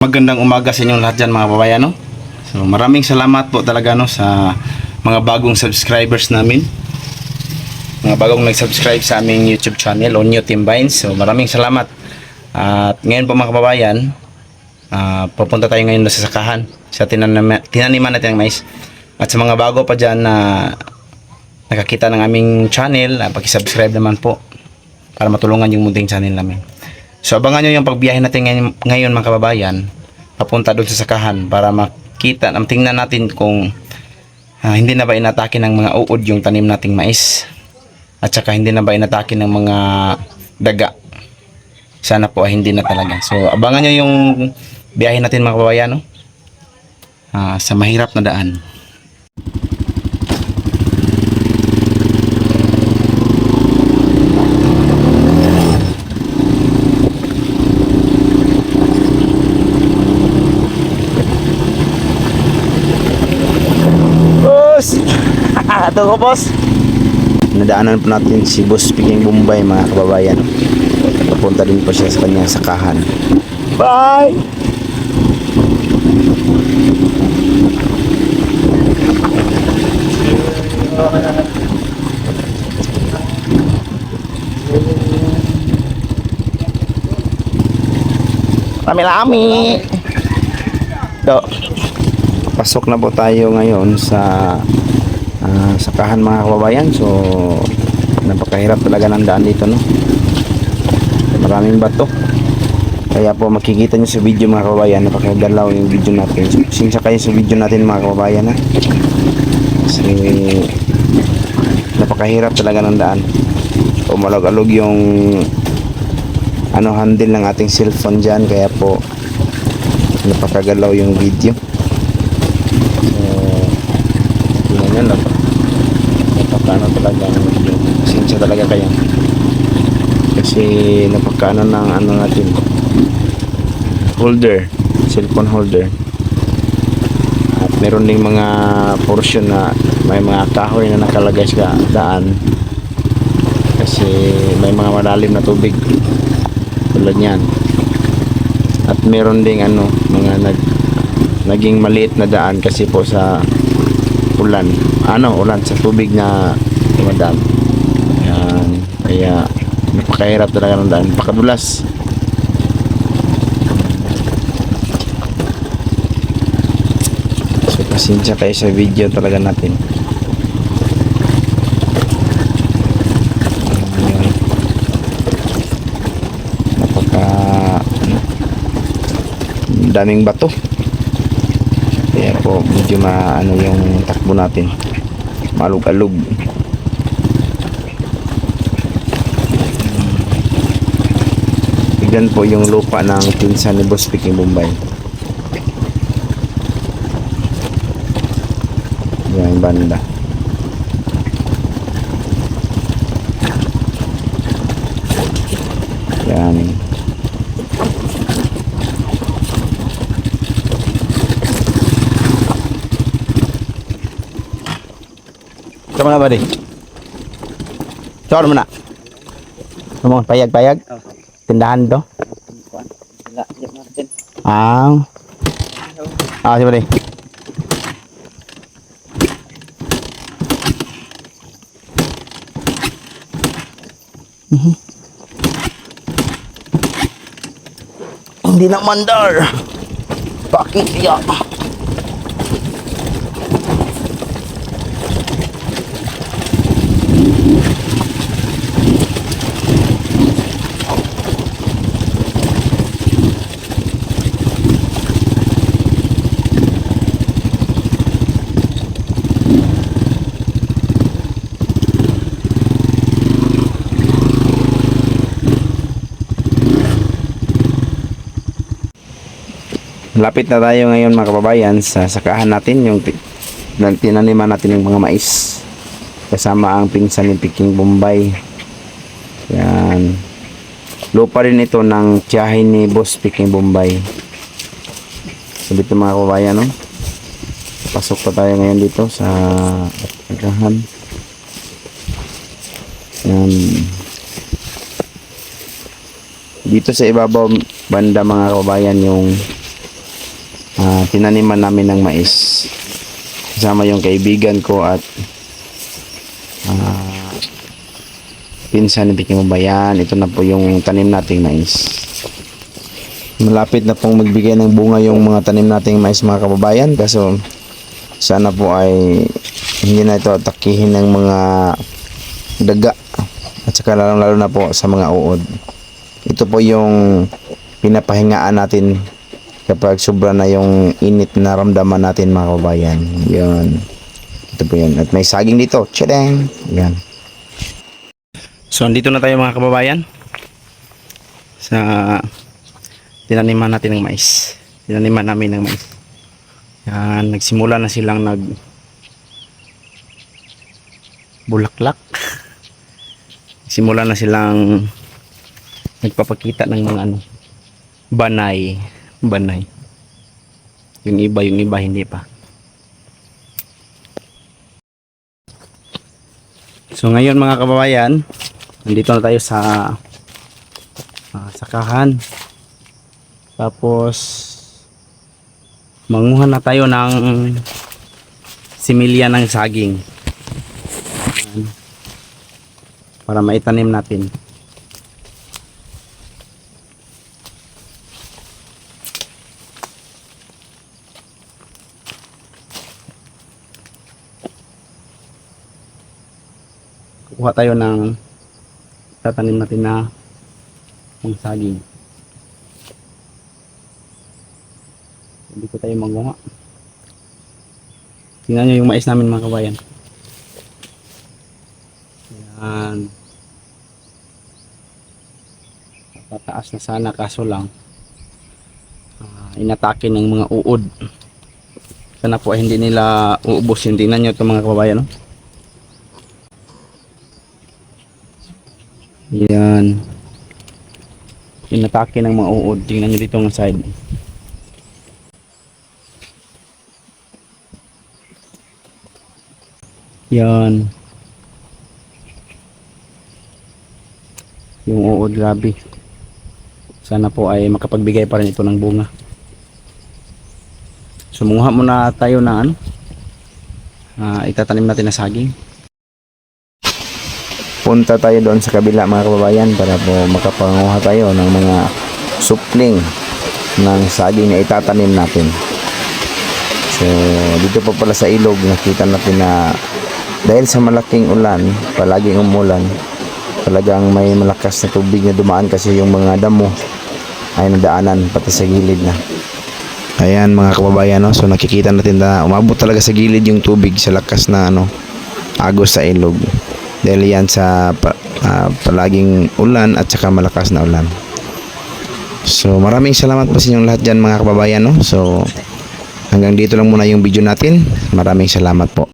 Magandang umaga sa inyong lahat dyan mga babayan. No? So maraming salamat po talaga no, sa mga bagong subscribers namin. Mga bagong nag-subscribe sa aming YouTube channel on New Team Vines. So maraming salamat. At ngayon po mga kababayan, ah, papunta tayo ngayon sa sakahan sa tinanima, tinaniman natin ng mais. At sa mga bago pa dyan na nakakita ng aming channel, uh, pakisubscribe naman po para matulungan yung munting channel namin. So abangan nyo yung pagbiyahe natin ngayon, ngayon mga kababayan papunta doon sa sakahan para makita, tingnan natin kung ah, hindi na ba inatake ng mga uod yung tanim nating mais at saka hindi na ba inatake ng mga daga. Sana po ay hindi na talaga. So abangan nyo yung biyahe natin mga kababayan no? Ah, sa mahirap na daan. Boss! Ito ko, boss. Nadaanan po natin si Boss Piging Bombay, mga kababayan. Papunta din po siya sa kanyang sakahan. Bye! Rami-rami! Ito. Pasok na po tayo ngayon sa ah, sakahan mga kababayan. So, napakahirap talaga ng daan dito, no? Maraming bato. Kaya po makikita nyo sa video mga kababayan, napakagalaw yung video natin. So, sinsa kayo sa video natin mga kababayan, ha? Kasi napakahirap talaga ng daan. Umalog-alog yung ano handle ng ating cellphone dyan kaya po napakagalaw yung video Tingnan nyo, napak napakano talaga video. Pasensya talaga kayo. Kasi napakano ng ano natin, holder, cellphone holder. At meron ding mga portion na may mga kahoy na nakalagay sa daan. Kasi may mga malalim na tubig. Tulad niyan. At meron ding ano, mga nag naging maliit na daan kasi po sa ulan. Ano, ulan sa tubig na dumadaan. Yan. Kaya napakahirap talaga ng daan. Pakadulas. So, pasensya kayo sa video talaga natin. Napaka ano, daming bato. Po medyo maano yung takbo natin. Malug-alug. Tignan po yung lupa ng pinsan ni Boss Piking Bombay. Yan banda. Yan. Ito mga buddy. Sor mo na. Ano payag-payag? Tindahan to? Ah. Ah, si buddy. Mhm. Hindi na mandar. Bakit kaya? Lapit na tayo ngayon mga kababayan sa sakahan natin yung tinaniman natin ng mga mais. Kasama ang pinsan ni Piking Bombay. Yan. Lupa rin ito ng tiyahin ni Boss Piking Bombay. So dito mga kababayan no? pasok pa tayo ngayon dito sa sakahan. Yan. Dito sa ibabaw banda mga kababayan yung ah, tinaniman namin ng mais. Kasama yung kaibigan ko at ah, pinsan ni Piking Bayan. Ito na po yung tanim nating mais. Malapit na pong magbigay ng bunga yung mga tanim nating mais mga kababayan. Kaso sana po ay hindi na ito atakihin ng mga daga at saka lalong lalo na po sa mga uod. Ito po yung pinapahingaan natin kapag sobra na yung init na ramdaman natin mga kababayan. Yun. Ito po yun. At may saging dito. Tchadang! Yan. So, andito na tayo mga kababayan. Sa tinaniman natin ng mais. Tinaniman namin ng mais. Yan. Nagsimula na silang nag bulaklak. Simula na silang nagpapakita ng mga ano banay banay. Yung iba yung iba hindi pa. So ngayon mga kababayan nandito na tayo sa ah, sakahan. Tapos manguha na tayo ng similya ng saging. Para maitanim natin kukuha tayo ng tatanim natin na ng saging. Hindi ko tayo mangunga. Tingnan nyo yung mais namin mga kabayan. Yan. Pataas na sana kaso lang ah, inatake ng mga uod. Sana po ay hindi nila uubos yun. Tingnan nyo ito mga kababayan. No? Yan. Inatake ng mga uod. Tingnan nyo dito ng side. Yan. Yung uod, grabe. Sana po ay makapagbigay pa rin ito ng bunga. Sumunguha muna tayo ng ano. Ah, itatanim natin na saging punta tayo doon sa kabila mga kababayan para po makapanguha tayo ng mga supling ng saging na itatanim natin. So, dito pa pala sa ilog, nakita natin na dahil sa malaking ulan, palaging umulan, talagang may malakas na tubig na dumaan kasi yung mga damo ay nadaanan pati sa gilid na. Ayan mga kababayan, no? so nakikita natin na umabot talaga sa gilid yung tubig sa lakas na ano, agos sa ilog dahil yan sa ah, palaging ulan at saka malakas na ulan. So maraming salamat po sa inyong lahat dyan mga kababayan. No? So hanggang dito lang muna yung video natin. Maraming salamat po.